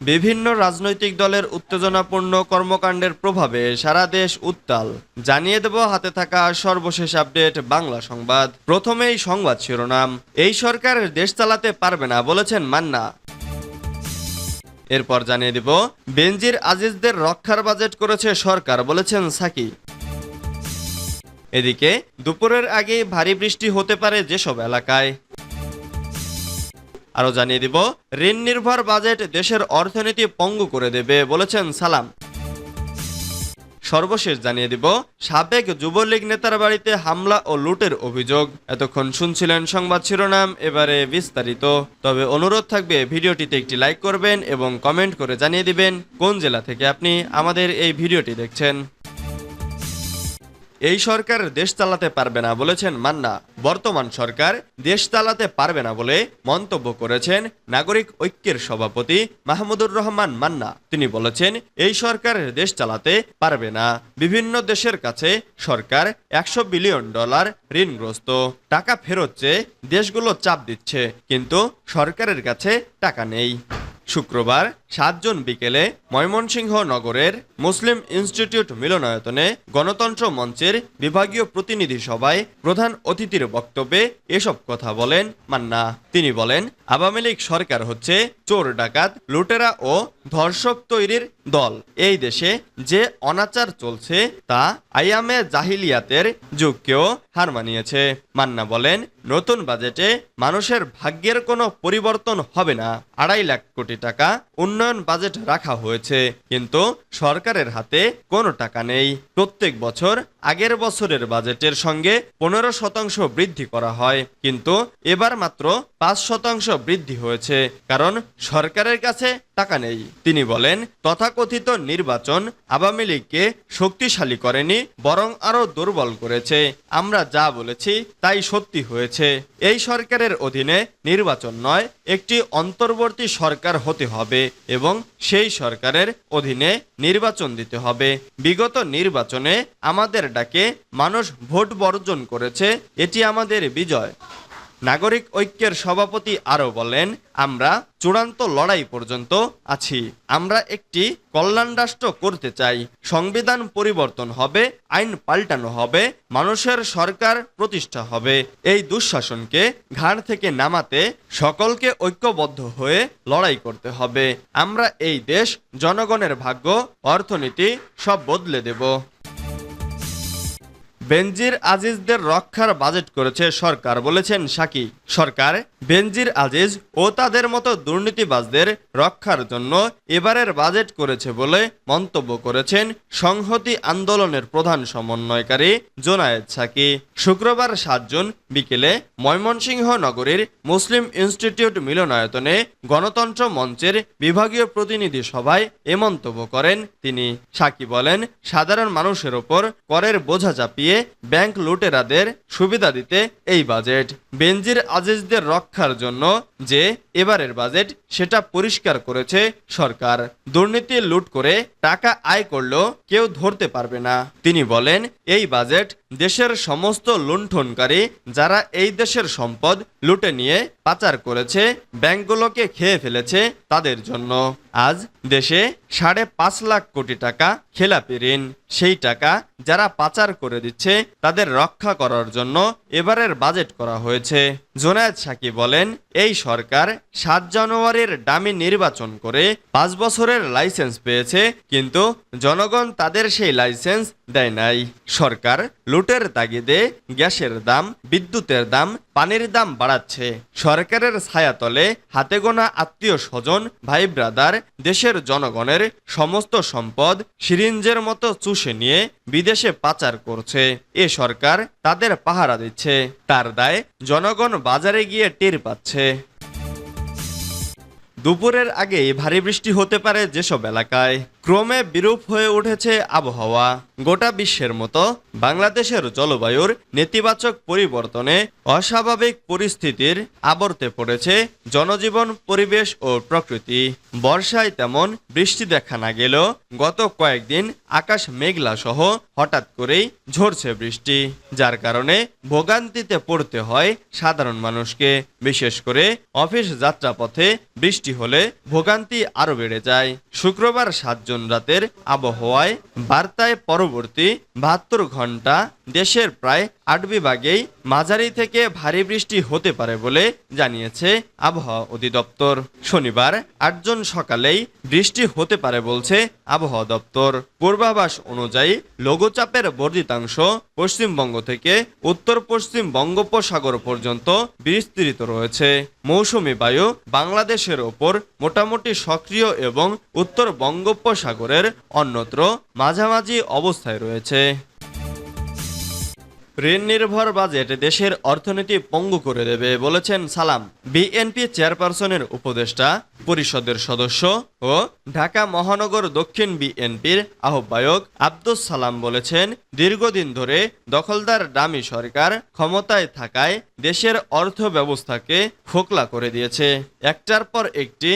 বিভিন্ন রাজনৈতিক দলের উত্তেজনাপূর্ণ কর্মকাণ্ডের প্রভাবে সারা দেশ উত্তাল। জানিয়ে দেব হাতে থাকা সর্বশেষ আপডেট বাংলা সংবাদ। প্রথমেই সংবাদ শিরোনাম। এই সরকার দেশ চালাতে পারবে না বলেছেন মান্না। এরপর জানিয়ে দিব, বেনজির আজিজদের রক্ষার বাজেট করেছে সরকার বলেছেন সাকি। এদিকে, দুপুরের আগে ভারী বৃষ্টি হতে পারে যেসব এলাকায়। আরও জানিয়ে দিব, ঋণ নির্ভর বাজেট দেশের অর্থনীতি পঙ্গু করে দেবে বলেছেন সালাম। সর্বশেষ জানিয়ে দিব, সাবেক যুবলীগ নেতার বাড়িতে হামলা ও লুটের অভিযোগ। এতক্ষণ শুনছিলেন সংবাদ শিরোনাম, এবারে বিস্তারিত। তবে অনুরোধ থাকবে, ভিডিওটিতে একটি লাইক করবেন এবং কমেন্ট করে জানিয়ে দিবেন কোন জেলা থেকে আপনি আমাদের এই ভিডিওটি দেখছেন। এই সরকার দেশ চালাতে পারবে না বলেছেন মান্না। বর্তমান সরকার দেশ চালাতে পারবে না বলে মন্তব্য করেছেন নাগরিক ঐক্যের সভাপতি মাহমুদুর রহমান মান্না। তিনি বলেছেন, এই সরকার দেশ চালাতে পারবে না। বিভিন্ন দেশের কাছে সরকার একশো বিলিয়ন ডলার ঋণগ্রস্ত। টাকা ফেরত চেয়ে দেশগুলো চাপ দিচ্ছে, কিন্তু সরকারের কাছে টাকা নেই। শুক্রবার সাত জুন বিকেলে ময়মনসিংহ নগরের মুসলিম ইনস্টিটিউট মিলনায়তনে গণতন্ত্র মঞ্চের বিভাগীয় প্রতিনিধি সভায় প্রধান অতিথির বক্তব্যে এসব কথা বলেন মান্না। তিনি বলেন, আওয়ামী লীগ সরকার হচ্ছে চোর ডাকাত, লুটেরা ও ধর্ষক তৈরির দল। এই দেশে যে অনাচার চলছে, তা আইয়ামে জাহিলিয়াতের যুগকেও হার মানিয়েছে। মান্না বলেন, নতুন বাজেটে মানুষের ভাগ্যের কোনো পরিবর্তন হবে না। আড়াই লাখ কোটি টাকা উন্নয়ন বাজেট রাখা হয়েছে কিন্তু সরকারের হাতে কোনো টাকা নেই। প্রত্যেক বছর আগের বছরের বাজেটের সঙ্গে পনেরো শতাংশ বৃদ্ধি করা হয়। কিন্তু এবার মাত্র পাঁচ শতাংশ বৃদ্ধি হয়েছে, কারণ সরকারের কাছে টাকা নেই। তিনি বলেন, তথাকথিত নির্বাচন আওয়ামী লীগকে শক্তিশালী করেনি, বরং আরও দুর্বল করেছে। আমরা যা বলেছি তাই সত্যি হয়েছে। এই সরকারের অধীনে নির্বাচন নয়, একটি অন্তর্বর্তী সরকার হতে হবে এবং সেই সরকারের অধীনে নির্বাচন দিতে হবে। বিগত নির্বাচনে আমাদের ডাকে, মানুষ ভোট বর্জন করেছে, এটি আমাদের বিজয়। নাগরিক ঐক্যের সভাপতি আরও বলেন, আমরা চূড়ান্ত লড়াই পর্যন্ত আছি। আমরা একটি কল্যাণ রাষ্ট্র করতে চাই। সংবিধান পরিবর্তন হবে, আইন পাল্টানো হবে, মানুষের সরকার প্রতিষ্ঠা হবে। এই দুঃশাসনকে ঘাড় থেকে নামাতে সকলকে ঐক্যবদ্ধ হয়ে লড়াই করতে হবে। আমরা এই দেশ জনগণের ভাগ্য, অর্থনীতি সব বদলে দেব। বেনজির আজিজদের রক্ষার বাজেট করেছে সরকার, বলেছেন সাকি। সরকার, বেনজির আজিজ ও তাদের মতো দুর্নীতিবাজদের রক্ষার জন্য এবারের বাজেট করেছে বলে মন্তব্য করেছেন সংহতি আন্দোলনের প্রধান সমন্বয়কারী জোনায়েদ সাকি। শুক্রবার সাত জুন বিকেলে ময়মনসিংহ নগরীর মুসলিম ইনস্টিটিউট মিলনায়তনে গণতন্ত্র মঞ্চের বিভাগীয় প্রতিনিধি সভায় এ মন্তব্য করেন তিনি। সাকি বলেন, সাধারণ মানুষের ওপর করের বোঝা চাপিয়ে ব্যাংক লুটেরাদের সুবিধা দিতে এই বাজেট। বেনজির আজিজদের রক্ষার জন্য যে এবারের বাজেট, সেটা পরিষ্কার করেছে সরকার। দুর্নীতি লুট করে টাকা আয় করলেও কেউ ধরতে পারবে না। তিনি বলেন, এই বাজেট দেশের সমস্ত লুণ্ঠনকারী যারা এই দেশের সম্পদ লুটে নিয়ে পাচার করেছে, ব্যাংকগুলোকে খেয়ে ফেলেছে তাদের জন্য। আজ দেশে সাড়ে পাঁচ লাখ কোটি টাকা খেলাপি ঋণ। সেই টাকা যারা পাচার করে দিচ্ছে তাদের রক্ষা করার জন্য এবারের বাজেট করা হয়েছে। জোনায়েদ সাকি বলেন, এই সরকার সাত জানুয়ারির ডামি নির্বাচন করে পাঁচ বছরের লাইসেন্স পেয়েছে, কিন্তু জনগণ তাদের সেই লাইসেন্স দেয় নাই। সরকার লুটের তাগিদে গ্যাসের দাম, বিদ্যুতের দাম, পানির দাম বাড়াচ্ছে। সরকারের ছায়াতলে হাতে গোনা আত্মীয় স্বজন, ভাই ব্রাদার, দেশের জনগণের সমস্ত সম্পদ সিরিঞ্জের মতো চুষে নিয়ে বিদেশে পাচার করছে। এ সরকার তাদের পাহারা দিচ্ছে। তার দায় জনগণ বাজারে গিয়ে টের পাচ্ছে। দুপুরের আগেই ভারী বৃষ্টি হতে পারে যেসব এলাকায়। ক্রমে বিরূপ হয়ে উঠেছে আবহাওয়া। গোটা বিশ্বের মতো বাংলাদেশের জলবায়ুর নেতিবাচক পরিবর্তনে অস্বাভাবিক পরিস্থিতির আবর্তে পড়েছে জনজীবন, পরিবেশ ও প্রকৃতি। বর্ষায় তেমন বৃষ্টি দেখা না গেলেও গত কয়েকদিন আকাশ মেঘলা সহ হঠাৎ করেই ঝরছে বৃষ্টি, যার কারণে ভোগান্তিতে পড়তে হয় সাধারণ মানুষকে। বিশেষ করে অফিস যাত্রাপথে বৃষ্টি হলে ভোগান্তি আরও বেড়ে যায়। শুক্রবার সাত জুন রাতের আবহাওয়ায় বার্তায় পরবর্তী বাহাত্তর ঘণ্টা দেশের প্রায় আট বিভাগেই মাঝারি থেকে ভারী বৃষ্টি হতে পারে বলে জানিয়েছে আবহাওয়া অধিদপ্তর। শনিবার আটজন সকালেই বৃষ্টি হতে পারে বলছে আবহাওয়া দপ্তর। পূর্বাভাস অনুযায়ী লঘুচাপের বর্ধিতাংশ পশ্চিমবঙ্গ থেকে উত্তর পশ্চিম বঙ্গোপসাগর পর্যন্ত বিস্তৃত রয়েছে। মৌসুমী বায়ু বাংলাদেশের ওপর মোটামুটি সক্রিয় এবং উত্তর বঙ্গোপসাগরের অন্যত্র মাঝামাঝি অবস্থায় রয়েছে। ঋণ নির্ভর বাজেট দেশের অর্থনীতি পঙ্গু করে দেবে, বলেছেন সালাম। বিএনপি চেয়ারপারসনের উপদেষ্টা, পরিষদের সদস্য ও ঢাকা মহানগর দক্ষিণ বিএনপির আহ্বায়ক আব্দুস সালাম বলেছেন, দীর্ঘদিন ধরে দখলদার ডামি সরকার ক্ষমতায় থাকায় দেশের অর্থ ব্যবস্থাকে খোকলা করে দিয়েছে। একটার পর একটি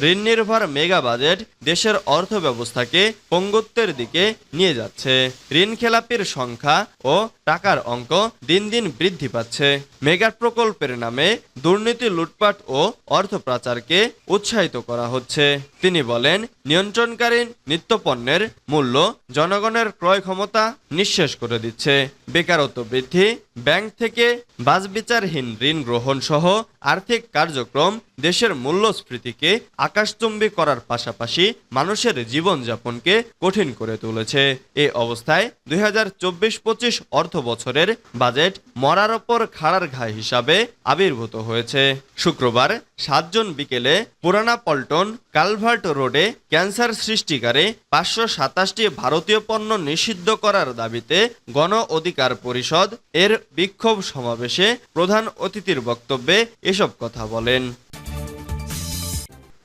ঋণ নির্ভর মেগা বাজেট দেশের অর্থ ব্যবস্থাকে পঙ্গুত্বের দিকে নিয়ে যাচ্ছে। ঋণ খেলাপির সংখ্যা ও টাকার অঙ্ক দিন দিন বৃদ্ধি পাচ্ছে। মেগা প্রকল্পের নামে দুর্নীতি, লুটপাট ও অর্থ পাচারকে উৎসাহিত করা হচ্ছে। তিনি বলেন, নিয়ন্ত্রণকারী নিত্যপণ্যের মূল্য জনগণের ক্রয় ক্ষমতা নিঃশেষ করে দিচ্ছে। বেকারত্ব বৃদ্ধি, ব্যাংক থেকে বাজবিচারহীন ঋণ গ্রহণ সহ আর্থিক কার্যক্রম দেশের মূল্যস্ফীতিকে আকাশচুম্বী করার পাশাপাশি মানুষের জীবনযাপনকে কঠিন করে তুলেছে। এ অবস্থায় দুই হাজার চব্বিশ পঁচিশ অর্থ বছরের বাজেট মরার ওপর খাড়ার ঘা হিসাবে আবির্ভূত হয়েছে। শুক্রবার সাতজন বিকেলে পুরানা পল্টন কালভার্ট রোডে ক্যান্সার সৃষ্টিকারী পাঁচশো সাতাশটি ভারতীয় পণ্য নিষিদ্ধ করার দাবিতে গণ অধিকার পরিষদ এর বিক্ষোভ সমাবেশে প্রধান অতিথির বক্তব্যে এসব কথা বলেন।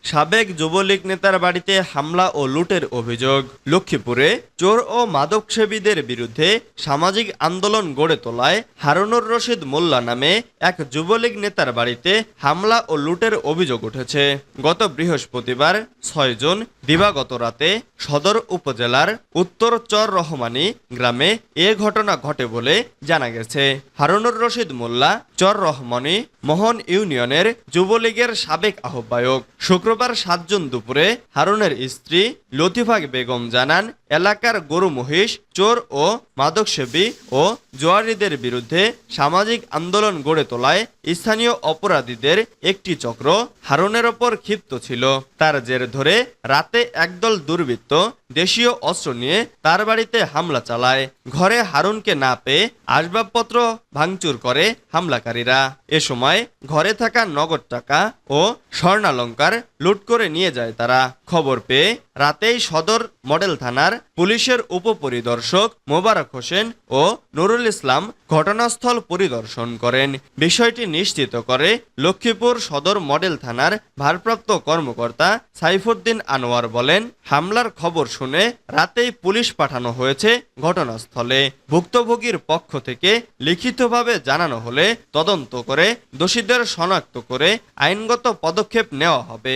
সাবেক যুবলীগ নেতার বাড়িতে হামলা ও লুটের অভিযোগ। লক্ষ্মীপুরে চোর ও মাদকসেবীদের বিরুদ্ধে সামাজিক আন্দোলন গড়ে তোলায় হারুনুর রশিদ মোল্লা নামে এক যুবলীগ নেতার বাড়িতে হামলা ও লুটের অভিযোগ উঠেছে। গত বৃহস্পতিবার ছয় জুন দিবাগত রাতে সদর উপজেলার উত্তর চর রহমানী গ্রামে এ ঘটনা ঘটে বলে জানা গেছে। হারুনুর রশিদ মোল্লা, চর রহমানী, মোহন ইউনিয়নের যুবলীগের সাবেক আহ্বায়ক। শুক্রবার সাত জুন দুপুরে হারুনের স্ত্রী লতিফাক বেগম জানান এলাকার গরু মহিষ চোর ও মাদকসেবী ও জোয়ারিদের বিরুদ্ধে সামাজিক আন্দোলন গড়ে তোলায় স্থানীয় অপরাধীদের একটি চক্র হারুনের ওপর ক্ষিপ্ত ছিল। তার জের ধরে রাতে একদল দুর্বৃত্ত দেশীয় অস্ত্র নিয়ে তার বাড়িতে হামলা চালায়। ঘরে হারুনকে না পেয়ে আসবাবপত্র ভাঙচুর করে হামলাকারীরা। এ সময় ঘরে থাকা নগদ টাকা ও স্বর্ণালঙ্কার লুট করে নিয়ে যায় তারা। খবর পেয়ে রাতেই সদর মডেল থানার পুলিশের উপপরিদর্শক মোবারক হোসেন ও নুরুল ইসলাম ঘটনাস্থল পরিদর্শন করেন। বিষয়টি নিশ্চিত করে লক্ষ্মীপুর সদর মডেল থানার ভারপ্রাপ্ত কর্মকর্তা সাইফুদ্দিন আনোয়ার বলেন, হামলার খবর শুনে রাতেই পুলিশ পাঠানো হয়েছে ঘটনাস্থলে। ভুক্তভোগীর পক্ষ থেকে লিখিতভাবে জানানো হলে তদন্ত করে দোষীদের শনাক্ত করে আইনগত পদক্ষেপ নেওয়া হবে।